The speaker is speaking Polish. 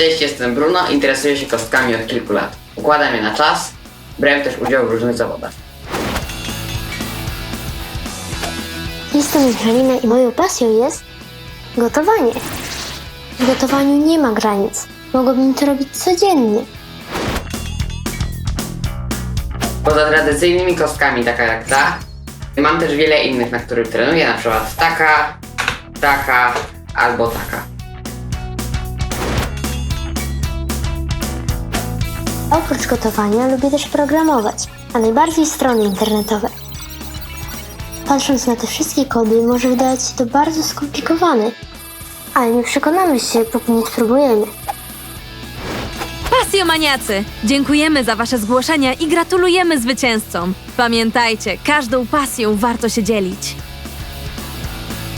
Cześć, jestem Bruno, interesuję się kostkami od kilku lat. Układam je na czas, brałem też udział w różnych zawodach. Jestem Michalina i moją pasją jest gotowanie. W gotowaniu nie ma granic. Mogłabym to robić codziennie. Poza tradycyjnymi kostkami, taka jak ta, mam też wiele innych, na których trenuję, na przykład taka, taka albo taka. Oprócz gotowania lubię też programować, a najbardziej strony internetowe. Patrząc na te wszystkie kody, może wydawać się to bardzo skomplikowane, ale nie przekonamy się, póki nie spróbujemy. Pasjomaniacy! Dziękujemy za Wasze zgłoszenia i gratulujemy zwycięzcom. Pamiętajcie, każdą pasją warto się dzielić.